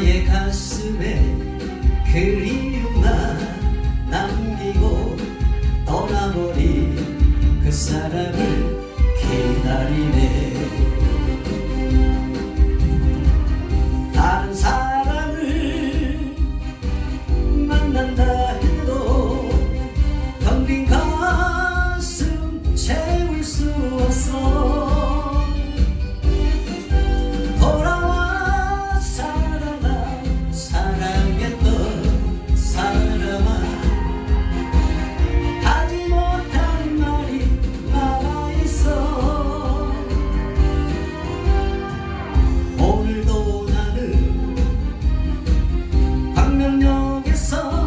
나의 가슴에 그리움만 남기고 떠나버린 그 사람을 기다리네. 생명력에서